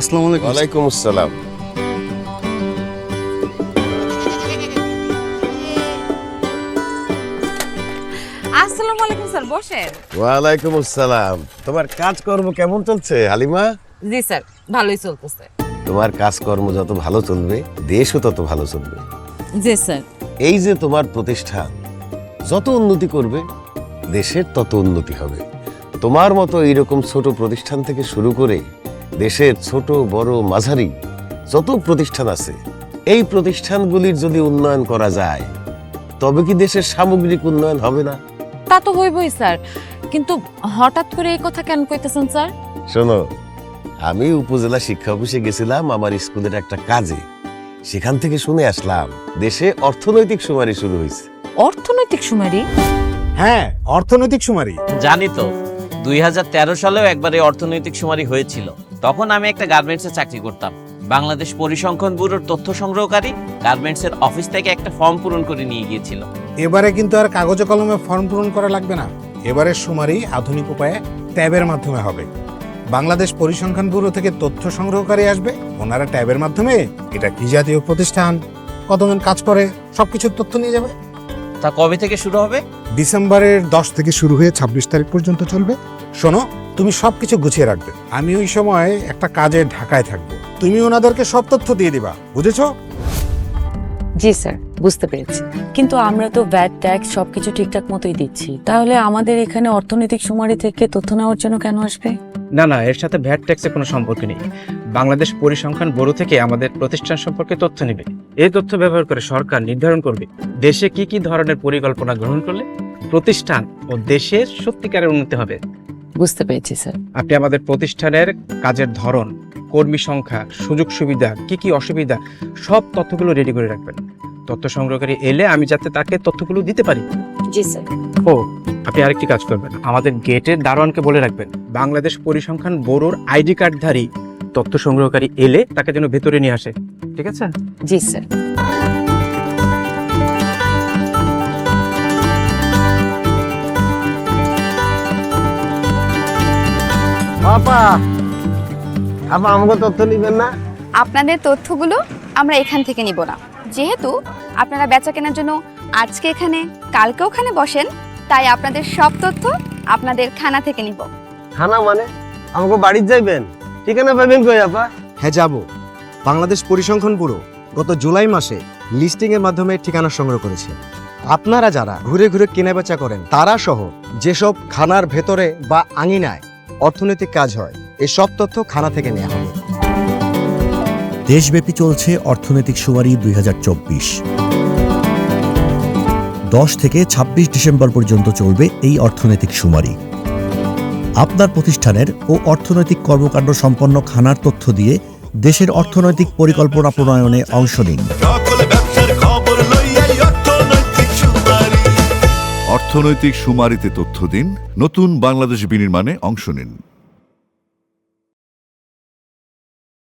আসসালামু আলাইকুম ওয়ালাইকুম আসসালাম। আসসালামু আলাইকুম স্যার বসেন। ওয়ালাইকুম আসসালাম। তোমার কাজকর্ম কেমন চলছে হালিমা? জি স্যার ভালোই চলতেছে। তোমার কাজকর্ম যত ভালো চলবে দেশও তত ভালো চলবে। জি স্যার। এই যে তোমার প্রতিষ্ঠান যত উন্নতি করবে দেশের তত উন্নতি হবে। তোমার মতো এইরকম ছোট প্রতিষ্ঠান থেকে শুরু করে দেশের ছোট বড় মাঝারি যত প্রতিষ্ঠান আছে এই প্রতিষ্ঠানগুলির যদি উন্নয়ন করা যায় তবে কি দেশের সামগ্রিক উন্নয়ন হবে না? তা তো হইবই স্যার। কিন্তু হঠাৎ করে এই কথা কেন কইতেছেন স্যার? শোনো আমি উপজেলা শিক্ষা অফিসে গেছিলাম আমার স্কুলের একটা কাজে। সেখান থেকে শুনে আসলাম দেশে অর্থনৈতিক সুমারি শুরু হয়েছে অর্থনৈতিক সুমারি হ্যাঁ অর্থনৈতিক সুমারি জানি তো। দু হাজার তেরো সালেও একবার এই অর্থনৈতিক সুমারি হয়েছিল। তখন আমি একটা গার্মেন্টসে চাকরি করতাম। বাংলাদেশ পরিসংখ্যান ব্যুরোর তথ্য সংগ্রহকারী গার্মেন্টসের অফিস থেকে একটা ফর্ম পূরণ করে নিয়ে গিয়েছিল। এবারে কিন্তু আর কাগজে কলমে ফর্ম পূরণ করা লাগবে না। এবারে সুমারি আধুনিক উপায়ে ট্যাবের মাধ্যমে হবে। বাংলাদেশ পরিসংখ্যান ব্যুরো থেকে তথ্য সংগ্রহকারী আসবে। ওনারা ট্যাবের মাধ্যমে এটা কি জাতীয় প্রতিষ্ঠান কতজন কাজ করে সবকিছুর তথ্য নিয়ে যাবে। তা কবে থেকে শুরু হবে? ডিসেম্বরের দশ থেকে শুরু হয়ে ছাব্বিশ তারিখ পর্যন্ত চলবে। শোনো তুমি সবকিছু গুছিয়ে রাখবে। আমি ওই সময় একটা কাজে ঢাকায় থাকব। তুমি ওনাদেরকে সব তথ্য দিয়ে দিবা বুঝেছ? জি স্যার বুঝতে পেরেছি। কিন্তু আমরা তো ভ্যাট ট্যাক্স সবকিছু ঠিকঠাক মতোই দিচ্ছি। তাহলে আমাদের এখানে অর্থনৈতিক সুমারি থেকে তথ্য নেওয়ার জন্য কেন আসবে? না না এর সাথে ভ্যাট ট্যাক্সের কোনো সম্পর্ক নেই। বাংলাদেশ পরিসংখ্যান ব্যুরো থেকে আমাদের প্রতিষ্ঠান সম্পর্কে তথ্য নেবে। এই তথ্য ব্যবহার করে সরকার নির্ধারণ করবে দেশে কি কি ধরনের পরিকল্পনা গ্রহণ করলে প্রতিষ্ঠান ও দেশের সত্যিকারের উন্নতি হবে। বুঝতে পেরেছি স্যার। আপনি আমাদের প্রতিষ্ঠানের কাজের ধরন কর্মী সংখ্যা সুযোগ সুবিধা কি কি অসুবিধা সব তথ্যগুলো রেডি করে রাখবেন। তথ্য সংগ্রহকারী এলে আমি যাতে তাকে তথ্যগুলো দিতে পারি। জি স্যার। ও আপনি আরেকটি কাজ করবেন। আমাদের গেটের দারোয়ানকে বলে রাখবেন বাংলাদেশ পরিসংখ্যান বোরোর আইডি কার্ডধারী তথ্য সংগ্রহকারী এলে তাকে যেন ভেতরে নিয়ে আসে। ঠিক আছে? জি স্যার। আপা আপা আমাকে তথ্য নিবেন না? আপনাদের তথ্যগুলো আমরা এখান থেকে নিব না। যেহেতু আপনারা বেচা কেনার জন্য আজকে এখানে কালকে ওখানে বসেন তাই আপনাদের সব তথ্য আপনাদের খানা থেকে নিব। খানা মানে? আমাকে বাড়ির যাইবেন? ঠিকানা পাবেন কই আপা? হ্যাঁ যাব। বাংলাদেশ পরিসংখ্যান ব্যুরো গত জুলাই মাসে লিস্টিং এর মাধ্যমে ঠিকানা সংগ্রহ করেছে। আপনারা যারা ঘুরে ঘুরে কেনাবেচা করেন তারা সহ যেসব খানার ভেতরে বা আঙিনায় অর্থনৈতিক কাজ হয়। এই সব তথ্য খানা থেকে নেওয়া হবে। দেশব্যাপী চলছে অর্থনৈতিক সুমারি দুই দশ থেকে ২৬ ডিসেম্বর পর্যন্ত চলবে এই অর্থনৈতিক সুমারি আপনার প্রতিষ্ঠানের ও অর্থনৈতিক কর্মকাণ্ড সম্পন্ন খানার তথ্য দিয়ে দেশের অর্থনৈতিক পরিকল্পনা প্রণয়নে অংশ নিন। অর্থনৈতিক সুমারিতে তথ্য দিন নতুন বাংলাদেশ বিনির্মাণে অংশ নিন।